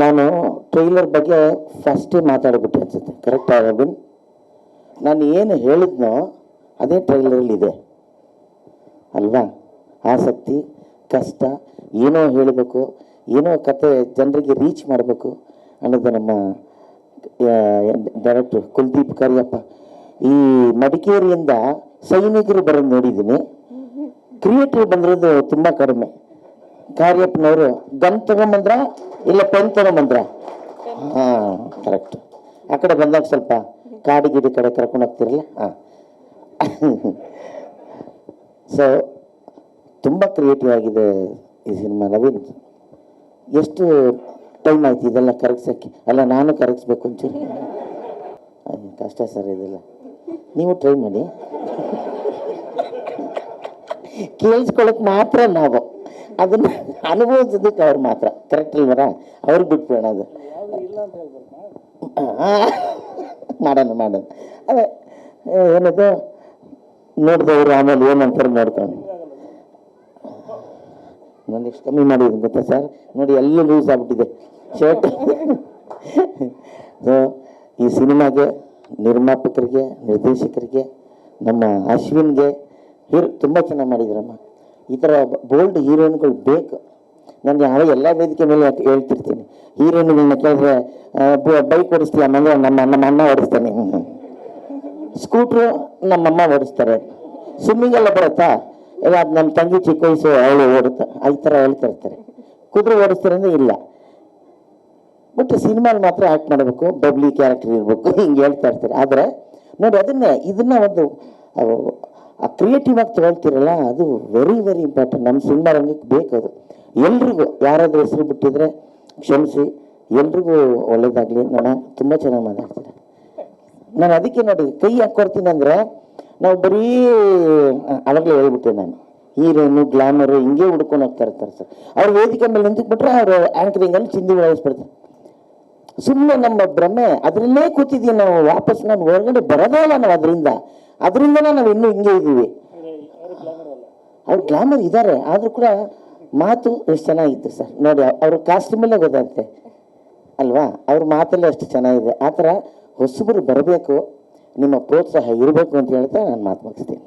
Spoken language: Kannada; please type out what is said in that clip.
ನಾನು ಟ್ರೈಲರ್ ಬಗ್ಗೆ ಫಸ್ಟೇ ಮಾತಾಡಿಬಿಟ್ಟೆ ಅನ್ಸುತ್ತೆ. ಕರೆಕ್ಟ್ ರಬಿನ್ ನಾನು ಏನು ಹೇಳಿದ್ನೋ ಅದೇ ಟ್ರೈಲರಲ್ಲಿದೆ ಅಲ್ವಾ? ಆಸಕ್ತಿ, ಕಷ್ಟ, ಏನೋ ಹೇಳಬೇಕು, ಏನೋ ಕತೆ ಜನರಿಗೆ ರೀಚ್ ಮಾಡಬೇಕು ಅನ್ನೋದು ನಮ್ಮ ಡೈರೆಕ್ಟರ್ ಕುಲ್ದೀಪ್ ಕರಿಯಪ್ಪ. ಈ ಮಡಿಕೇರಿಯಿಂದ ಸೈನಿಕರು ಬರೋದು ನೋಡಿದ್ದೀನಿ. ಕ್ರಿಯೇಟಿವ್ ಬಂದಿರೋದು ತುಂಬ ಕಡಿಮೆ. ಕಾರ್ಯಪ್ಪನವರು ಗನ್ ತಗೊಂಬಂದ್ರ ಇಲ್ಲ ಪೆನ್ ತಗೊಂಬಂದ್ರ ಹಾಂ ಕರೆಕ್ಟ್ ಆ ಕಡೆ ಬಂದಾಗ ಸ್ವಲ್ಪ ಕಾಡಿ ಗಿಡಿ ಕಡೆ ಕರ್ಕೊಂಡು ಹೋಗ್ತಿರಲ್ಲ? ಹಾಂ. ಸೊ ತುಂಬ ಕ್ರಿಯೇಟಿವ್ ಆಗಿದೆ ಈ ಸಿನಿಮಾ ನವೀನ್. ಎಷ್ಟು ಟೈಮ್ ಆಯ್ತು ಇದೆಲ್ಲ ಕರಗ್ಸೋಕ್ಕೆ? ಅಲ್ಲ ನಾನು ಕರಗಿಸ್ಬೇಕು ಅಂತೀನಿ ಕಷ್ಟ ಸರ್ ಇದೆಲ್ಲ. ನೀವು ಟ್ರೈ ಮಾಡಿ. ಕೇಳಿಸ್ಕೊಳಕ್ ಮಾತ್ರ ನಾವು. ಅದನ್ನ ಅನುಭವಿಸೋದಕ್ಕೆ ಅವ್ರು ಮಾತ್ರ. ಕರೆಕ್ಟ್ ಇಲ್ವರ ಅವ್ರಿಗೆ ಬಿಟ್ಬಿಡೋಣ ಅದು. ಮಾಡೋಣ ಮಾಡೋಣ. ಅದೇ, ಏನದು? ನೋಡಿದವರು ಆಮೇಲೆ ಏನಂತಾರೆ ನೋಡ್ಕೊಂಡು ನಾನು ಕಮ್ಮಿ ಮಾಡಿದ್ರು ಗೊತ್ತಾ ಸರ್? ನೋಡಿ, ಎಲ್ಲ ಲೂಸ್ ಆಗ್ಬಿಟ್ಟಿದೆ. ಶರ್ಟ್ ಸೊ ಈ ಸಿನಿಮಾಗೆ ನಿರ್ಮಾಪಕರಿಗೆ, ನಿರ್ದೇಶಕರಿಗೆ, ನಮ್ಮ ಅಶ್ವಿನ್ಗೆ ಹೀರ್ ತುಂಬ ಚೆನ್ನಾಗಿ ಮಾಡಿದ್ರಮ್ಮ. ಈ ಥರ ಬೋಲ್ಡ್ ಹೀರೋಯಿನ್ಗಳು ಬೇಕು. ನಾನು ಯಾವ ಎಲ್ಲ ವೇದಿಕೆ ಮೇಲೆ ಹೇಳ್ತಿರ್ತೀನಿ? ಹೀರೋಯಿನ್ಗಳನ್ನ ಕೇಳಿದ್ರೆ ಬೈಕ್ ಓಡಿಸ್ತೀಯ? ಮನೆ ನಮ್ಮ ನಮ್ಮ ಅಣ್ಣ ಓಡಿಸ್ತಾನೆ. ಸ್ಕೂಟ್ರು ನಮ್ಮಮ್ಮ ಓಡಿಸ್ತಾರೆ. ಸ್ವಿಮ್ಮಿಂಗ್ ಎಲ್ಲ ಬರುತ್ತಾ? ಇಲ್ಲ, ಅದು ನಮ್ಮ ತಂಗಿ ಚಿಕ್ಕ ವಯಸ್ಸು, ಅವಳು ಓಡುತ್ತೆ? ಈ ಥರ ಹೇಳ್ತಾ ಇರ್ತಾರೆ ಕುದುರೆ ಓಡಿಸ್ತಾರೆ ಅಂದರೆ ಇಲ್ಲ. ಬಟ್ ಸಿನಿಮಾಲಿ ಮಾತ್ರ ಆ್ಯಕ್ಟ್ ಮಾಡಬೇಕು ಬಬ್ಲಿ ಕ್ಯಾರೆಕ್ಟರ್ ಇರಬೇಕು, ಹಿಂಗೆ ಹೇಳ್ತಾ ಇರ್ತಾರೆ. ಆದರೆ, ನೋಡಿ, ಅದನ್ನೇ, ಇದನ್ನ ಒಂದು ಆ ಕ್ರಿಯೇಟಿವ್ ಆಗಿ ತಗೊಳ್ತಿರಲ್ಲ, ಅದು ವೆರಿ ವೆರಿ ಇಂಪಾರ್ಟೆಂಟ್ ನಮ್ಮ ಸಿನಿಮಾ ರಂಗಕ್ಕೆ ಬೇಕು ಅದು ಎಲ್ರಿಗೂ, ಯಾರಾದರೂ ಹೆಸರು ಬಿಟ್ಟಿದ್ರೆ ಕ್ಷಮಿಸಿ. ಎಲ್ರಿಗೂ ಒಳ್ಳೇದಾಗಲಿ. ನಾನು ತುಂಬ ಚೆನ್ನಾಗಿ ಮಾತಾಡ್ತೀನಿ ನಾನು ಅದಕ್ಕೆ ನೋಡಿ, ಕೈ ಹಾಕೊಡ್ತೀನಿ ಅಂದರೆ, ನಾವು ಬರೀ ಅವಾಗಲೇ ಹೇಳ್ಬಿಟ್ಟೆ ನಾನು. ಹೀರೋನು ಗ್ಲಾಮರು ಹಿಂಗೆ ಹುಡ್ಕೊಂಡು ಹೋಗ್ತಾ ಇರ್ತಾರೆ ಸರ್. ಅವ್ರ ವೇದಿಕೆ ಮೇಲೆ ನಿಂತ್ಬಿಟ್ರೆ ಅವರು ಆ್ಯಂಕರಿಂಗಲ್ಲಿ ಚಿಂದಿ ವಹಿಸ್ಬಿಡ್ತಾರೆ ಸುಮ್ಮನೆ ನಮ್ಮ ಭ್ರಮೆ, ಅದರಲ್ಲೇ ಕೂತಿದ್ದೀವಿ ನಾವು, ವಾಪಸ್ ನಾನು ಹೊರಗಡೆ ಬರೋದಲ್ಲ ನಾವು ಅದರಿಂದ. ಅದರಿಂದನೇ ನಾವು ಇನ್ನೂ ಹಿಂಗೆ ಇದ್ದೀವಿ. ಅವ್ರು ಗ್ಲಾಮರ್ ಇದ್ದಾರೆ ಆದರೂ ಕೂಡ ಮಾತು ಎಷ್ಟು ಚೆನ್ನಾಗಿತ್ತು ಸರ್. ನೋಡಿ, ಅವ್ರ ಕಾಸ್ಟ್ಯೂಮಲ್ಲೇ ಗೊತ್ತಾಗುತ್ತೆ. ಅಲ್ವಾ? ಅವ್ರ ಮಾತಲ್ಲೇ ಅಷ್ಟು ಚೆನ್ನಾಗಿದೆ. ಆ ಥರ ಹೊಸಬರು ಬರಬೇಕು, ನಿಮ್ಮ ಪ್ರೋತ್ಸಾಹ ಇರಬೇಕು ಅಂತ ಹೇಳ್ತಾ ನಾನು ಮಾತು ಮುಗಿಸ್ತೀನಿ.